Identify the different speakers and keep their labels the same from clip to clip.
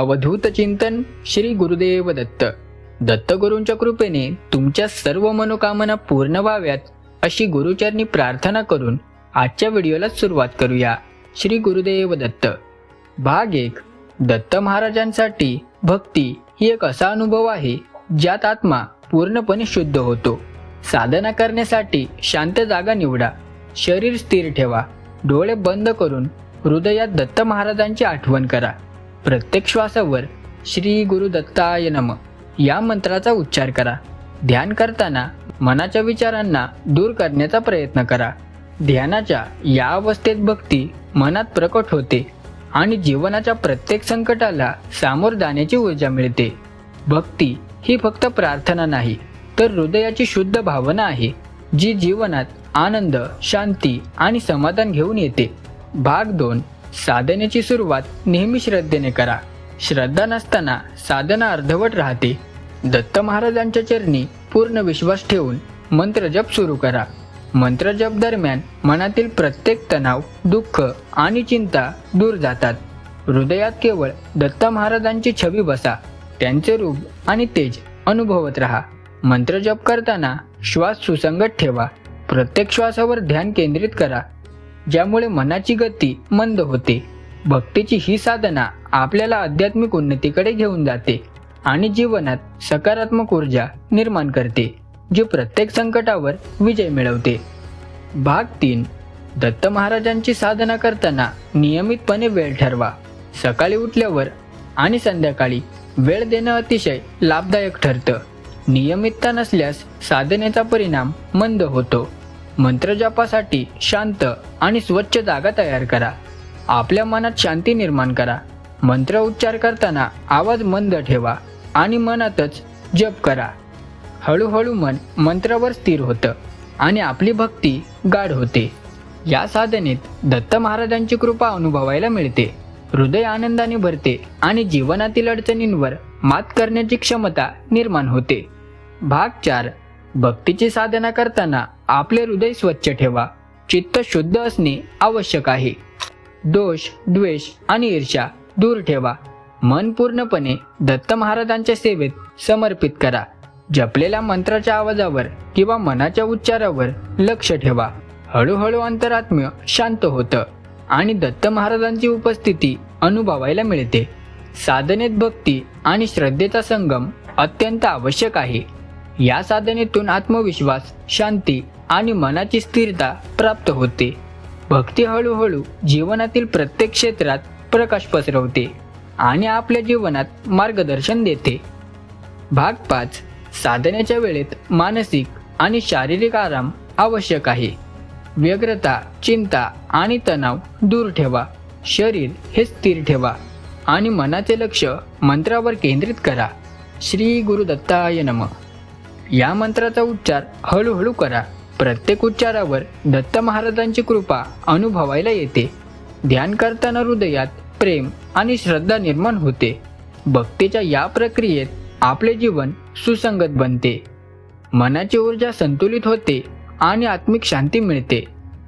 Speaker 1: अवधूत चिंतन श्री गुरुदेव दत्त. दत्तगुरूंच्या कृपेने तुमच्या सर्व मनोकामना पूर्ण व्हाव्यात अशी गुरुचरणी प्रार्थना करून आजच्या व्हिडिओला सुरुवात करूया. श्री गुरुदेव दत्त. भाग एक. दत्त महाराजांसाठी भक्ती ही एक असा अनुभव आहे ज्यात आत्मा पूर्णपणे शुद्ध होतो. साधना करण्यासाठी शांत जागा निवडा. शरीर स्थिर ठेवा. डोळे बंद करून हृदयात दत्त महाराजांची आठवण करा. प्रत्येक श्वासावर श्री गुरु दत्ताय नम. या मंत्राचा उच्चार करा. ध्यान करताना मनाच्या विचारांना दूर करण्याचा प्रयत्न करा. ध्यानाच्या या अवस्थेत भक्ती मनात प्रकट होते आणि जीवनाच्या प्रत्येक संकटाला सामोर जाण्याची ऊर्जा मिळते. भक्ती ही फक्त प्रार्थना नाही तर हृदयाची शुद्ध भावना आहे जी जीवनात आनंद शांती आणि समाधान घेऊन येते. भाग दोन. साधनेची सुरुवात नेहमी श्रद्धेने करा. श्रद्धा नसताना साधना अर्धवट राहते. दत्त महाराजांच्या चरणी पूर्ण विश्वास ठेवून मंत्रजप सुरू करा. मंत्रजप दरम्यान मनातील प्रत्येक तणाव दुःख आणि चिंता दूर जातात. हृदयात केवळ दत्त महाराजांची छबी बसा. त्यांचे रूप आणि तेज अनुभवत राहा. मंत्रजप करताना श्वास सुसंगत ठेवा. प्रत्येक श्वासावर ध्यान केंद्रित करा. ज्यामुळे मनाची गती मंद होते. भक्तीची ही साधना आपल्याला आध्यात्मिक उन्नतीकडे घेऊन जाते आणि जीवनात सकारात्मक ऊर्जा निर्माण करते जी प्रत्येक संकटावर विजय मिळवते. भाग तीन. दत्त महाराजांची साधना करताना नियमितपणे वेळ ठरवा. सकाळी उठल्यावर आणि संध्याकाळी वेळ देणं अतिशय लाभदायक ठरतं. नियमितता नसल्यास साधनेचा परिणाम मंद होतो. मंत्रजापासाठी शांत आणि स्वच्छ जागा तयार करा. आपल्या मनात शांती निर्माण करा. मंत्र उच्चार करताना आवाज मंद ठेवा आणि मनातच जप करा. हळूहळू मन मंत्रावर स्थिर होतं आणि आपली भक्ती गाढ होते. या साधनेत दत्त महाराजांची कृपा अनुभवायला मिळते. हृदय आनंदाने भरते आणि जीवनातील अडचणींवर मात करण्याची क्षमता निर्माण होते. भाग चार. भक्तीची साधना करताना आपले हृदय स्वच्छ ठेवा. चित्त शुद्ध असणे आवश्यक आहे. दोष द्वेष आणि ईर्ष्या दूर ठेवा. मन पूर्णपणे दत्त महाराजांच्या सेवेत समर्पित करा. जपलेल्या मंत्राच्या आवाजावर किंवा मनाच्या उच्चारावर लक्ष ठेवा. हळूहळू अंतरात्म्य शांत होतं आणि दत्त महाराजांची उपस्थिती अनुभवायला मिळते. साधनेत भक्ती आणि श्रद्धेचा संगम अत्यंत आवश्यक आहे. या साधनेतून आत्मविश्वास शांती आणि मनाची स्थिरता प्राप्त होते. भक्ती हळूहळू जीवनातील प्रत्येक क्षेत्रात प्रकाश पसरवते आणि आपल्या जीवनात मार्गदर्शन देते. भाग पाच. साधनेच्या वेळेत मानसिक आणि शारीरिक आराम आवश्यक आहे. व्यग्रता चिंता आणि तणाव दूर ठेवा. शरीर हे स्थिर ठेवा आणि मनाचे लक्ष मंत्रावर केंद्रित करा. श्री गुरुदत्ताय नमः. या मंत्राचा उच्चार हळूहळू करा. प्रत्येक उच्चारावर दत्त महाराजांची कृपा अनुभवायला येते. ध्यान करताना हृदयात प्रेम आणि श्रद्धा निर्माण होते. भक्तीच्या या प्रक्रियेत आपले जीवन सुसंगत बनते. मनाची ऊर्जा संतुलित होते आणि आत्मिक शांती मिळते.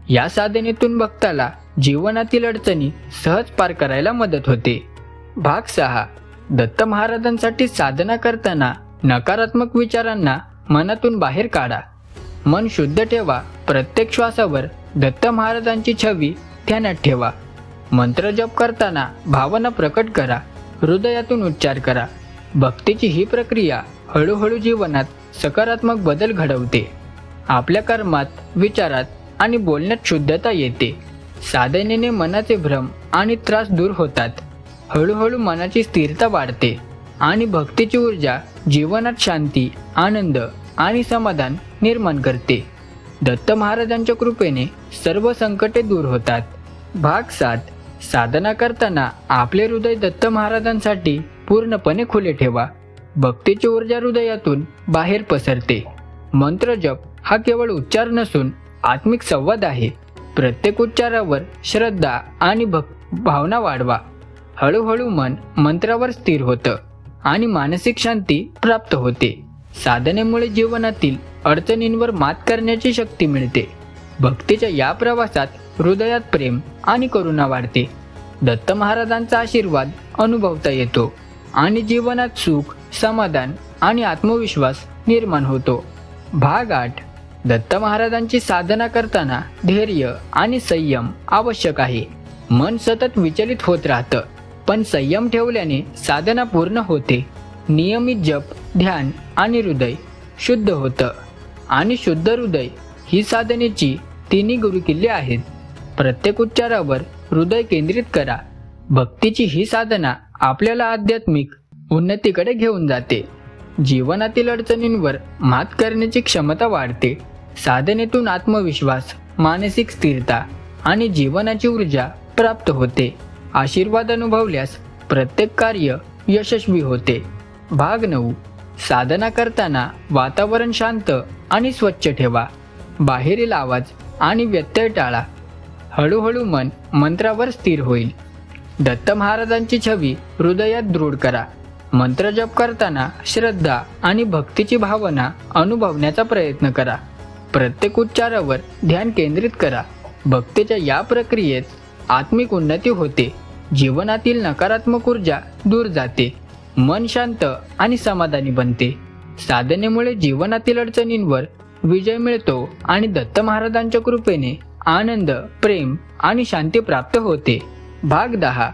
Speaker 1: या साधनेतून भक्ताला जीवनातील अडचणी सहज पार करायला मदत होते. भाग सहा. दत्त महाराजांसाठी साधना करताना नकारात्मक विचारांना मनातून बाहेर काढा. मन शुद्ध ठेवा. प्रत्येक श्वासावर दत्त महाराजांची छवी ध्यानात ठेवा. मंत्र जप करताना भावना प्रकट करा. हृदयातून उच्चार करा. भक्तीची ही प्रक्रिया हळूहळू जीवनात सकारात्मक बदल घडवते. आपल्या कर्मात विचारात आणि बोलण्यात शुद्धता येते. साधनेने मनाचे भ्रम आणि त्रास दूर होतात. हळूहळू मनाची स्थिरता वाढते. आणि भक्तीची ऊर्जा जीवनात शांती आनंद आणि समाधान निर्माण करते. दत्त महाराजांच्या कृपेने सर्व संकटे दूर होतात. भाग सात. साधना करताना आपले हृदय दत्त महाराजांसाठी पूर्णपणे खुले ठेवा. भक्तीची ऊर्जा हृदयातून बाहेर पसरते. मंत्र जप हा केवळ उच्चार नसून आत्मिक संवाद आहे. प्रत्येक उच्चारावर श्रद्धा आणि भक् भावना वाढवा. हळूहळू मन मंत्रावर स्थिर होतं. आणि मानसिक शांती प्राप्त होते. साधनेमुळे जीवनातील अडचणींवर मात करण्याची शक्ती मिळते. भक्तीच्या या प्रवासात हृदयात प्रेम आणि करुणा वाढते. दत्त महाराजांचा आशीर्वाद अनुभवता येतो आणि जीवनात सुख समाधान आणि आत्मविश्वास निर्माण होतो. भाग आठ. दत्त महाराजांची साधना करताना धैर्य आणि संयम आवश्यक आहे. मन सतत विचलित होत राहतं. पण संयम ठेवल्याने साधना पूर्ण होते. नियमित जप ध्यान आणि हृदय शुद्ध होतं. आणि शुद्ध हृदय ही साधनेची तिन्ही गुरुकिल्ले आहेत. प्रत्येक उच्चारावर हृदय केंद्रित करा. भक्तीची ही साधना आपल्याला आध्यात्मिक उन्नतीकडे घेऊन जाते. जीवनातील अडचणींवर मात करण्याची क्षमता वाढते. साधनेतून आत्मविश्वास मानसिक स्थिरता आणि जीवनाची ऊर्जा प्राप्त होते. आशीर्वाद अनुभवल्यास प्रत्येक कार्य यशस्वी होते. भाग नऊ. साधना करताना वातावरण शांत आणि स्वच्छ ठेवा. बाहेरील आवाज आणि व्यत्यय टाळा. हळूहळू मन मंत्रावर स्थिर होईल. दत्त महाराजांची छवी हृदयात दृढ करा. मंत्र जप करताना श्रद्धा आणि भक्तीची भावना अनुभवण्याचा प्रयत्न करा. प्रत्येक उच्चारावर ध्यान केंद्रित करा. भक्तीच्या या प्रक्रियेत आत्मिक उन्नती होते. जीवनातील नकारात्मक ऊर्जा दूर जाते. मन शांत आणि समाधानी बनते. साधनेमुळे जीवनातील अडचणींवर विजय मिळतो आणि दत्त महाराजांच्या कृपेने आनंद प्रेम आणि शांती प्राप्त होते. भाग दहा.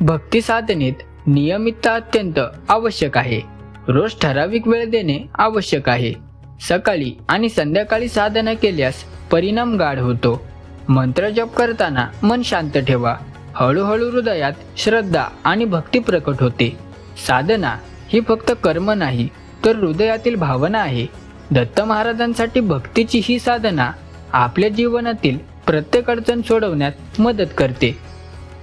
Speaker 1: भक्ती साधनेत नियमितता अत्यंत आवश्यक आहे. रोज ठराविक वेळ देणे आवश्यक आहे. सकाळी आणि संध्याकाळी साधना केल्यास परिणाम गाढ होतो. मंत्र जप करताना मन शांत ठेवा. हळूहळू हृदयात श्रद्धा आणि भक्ती प्रकट होते. साधना ही फक्त कर्म नाही तर हृदयातील भावना आहे. दत्त महाराजांसाठी भक्तीची ही साधना आपल्या जीवनातील प्रत्येक अडचण सोडवण्यात मदत करते.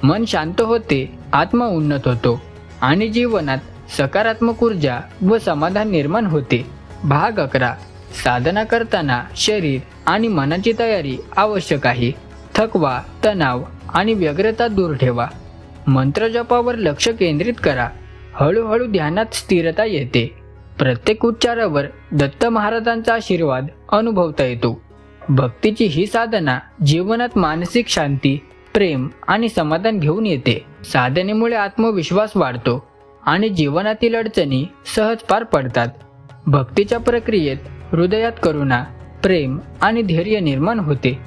Speaker 1: मन शांत होते आत्मा उन्नत होतो आणि जीवनात सकारात्मक ऊर्जा व समाधान निर्माण होते. भाग अकरा. साधना करताना शरीर आणि मनाची तयारी आवश्यक आहे. थकवा तणाव आणि व्यग्रता दूर ठेवा. मंत्रजपावर लक्ष केंद्रित करा. हळूहळू ध्यानात स्थिरता येते. प्रत्येक उच्चारावर दत्त महाराजांचा आशीर्वाद अनुभवता येतो. भक्तीची ही साधना जीवनात मानसिक शांती प्रेम आणि समाधान घेऊन येते. साधनेमुळे आत्मविश्वास वाढतो आणि जीवनातील अडचणी सहज पार पडतात. भक्तीच्या प्रक्रियेत हृदयात करुणा प्रेम आणि धैर्य निर्माण होते.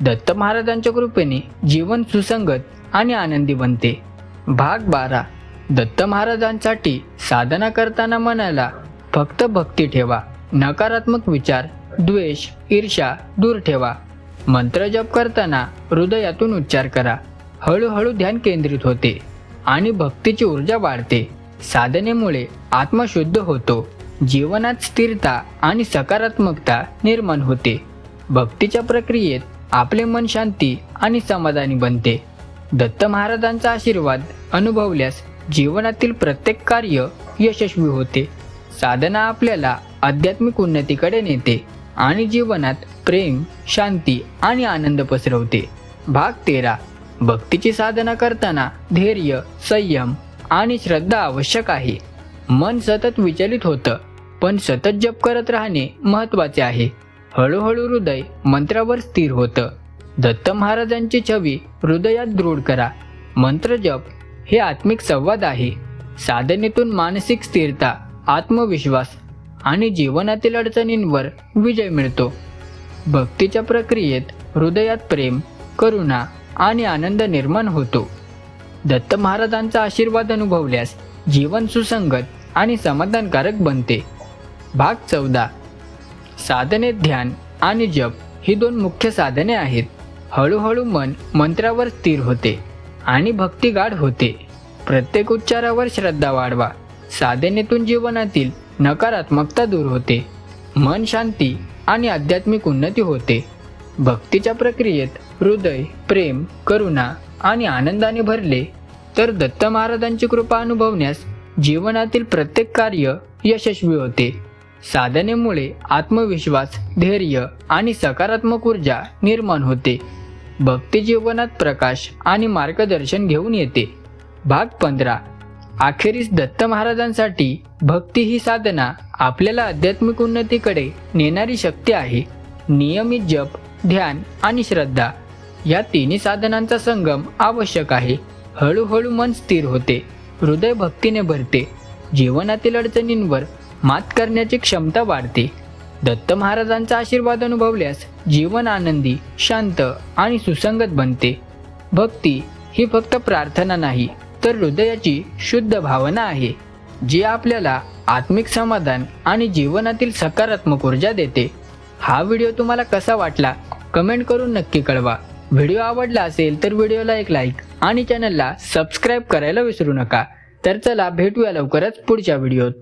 Speaker 1: दत्त महाराजांच्या कृपेने जीवन सुसंगत आणि आनंदी बनते. भाग बारा. दत्त महाराजांसाठी साधना करताना मनाला फक्त भक्ती ठेवा. नकारात्मक विचार द्वेष ईर्षा दूर ठेवा. मंत्र जप करताना हृदयातून उच्चार करा. हळूहळू ध्यान केंद्रित होते आणि भक्तीची ऊर्जा वाढते. साधनेमुळे आत्मशुद्ध होतो. जीवनात स्थिरता आणि सकारात्मकता निर्माण होते. भक्तीच्या प्रक्रियेत आपले मन शांती आणि समाधानी बनते. दत्त महाराजांचा आशीर्वाद अनुभवल्यास जीवनातील प्रत्येक कार्य यशस्वी होते. साधना आपल्याला आध्यात्मिक उन्नतीकडे नेते आणि जीवनात प्रेम शांती आणि आनंद पसरवते. भाग तेरा. भक्तीची साधना करताना धैर्य संयम आणि श्रद्धा आवश्यक आहे. मन सतत विचलित होतं. पण सतत जप करत राहणे महत्त्वाचे आहे. हळूहळू हृदय मंत्रावर स्थिर होतं. दत्त महाराजांची छवी हृदयात दृढ करा. मंत्र जप हे आत्मिक संवाद आहे. साधनेतून मानसिक स्थिरता आत्मविश्वास आणि जीवनातील अडचणींवर विजय मिळतो. भक्तीच्या प्रक्रियेत हृदयात प्रेम करुणा आणि आनंद निर्माण होतो. दत्त महाराजांचा आशीर्वाद अनुभवल्यास जीवन सुसंगत आणि समाधानकारक बनते. भाग चौदा. साधने ध्यान आणि जप ही दोन मुख्य साधने आहेत. हळूहळू मन मंत्रावर स्थिर होते आणि भक्ती गाढ होते. प्रत्येक उच्चारावर श्रद्धा वाढवा. साधनेतून जीवनातील नकारात्मकता दूर होते. मन शांती आणि आध्यात्मिक उन्नती होते. भक्तीच्या प्रक्रियेत हृदय प्रेम करुणा आणि आनंदाने भरले तर दत्त महाराजांची कृपा अनुभवण्यास जीवनातील प्रत्येक कार्य यशस्वी होते. साधनेमुळे आत्मविश्वास धैर्य आणि सकारात्मक ऊर्जा निर्माण होते. भक्ती जीवनात प्रकाश आणि मार्गदर्शन घेऊन येते. भाग पंधरा. अखेरीस दत्त महाराजांसाठी भक्ती ही साधना आपल्याला आध्यात्मिक उन्नतीकडे नेणारी शक्ती आहे. नियमित जप ध्यान आणि श्रद्धा या तिन्ही साधनांचा संगम आवश्यक आहे. हळूहळू मन स्थिर होते. हृदय भक्तीने भरते. जीवनातील अडचणींवर मात करण्याची क्षमता वाढते. दत्त महाराजांचा आशीर्वाद अनुभवल्यास जीवन आनंदी शांत आणि सुसंगत बनते. भक्ती ही फक्त प्रार्थना नाही तर हृदयाची शुद्ध भावना आहे जी आपल्याला आत्मिक समाधान आणि जीवनातील सकारात्मक ऊर्जा देते. हा व्हिडिओ तुम्हाला कसा वाटला कमेंट करून नक्की कळवा. व्हिडिओ आवडला असेल तर व्हिडिओला एक लाईक आणि चॅनलला सबस्क्राईब करायला विसरू नका. तर चला भेटूया लवकरच पुढच्या व्हिडिओत.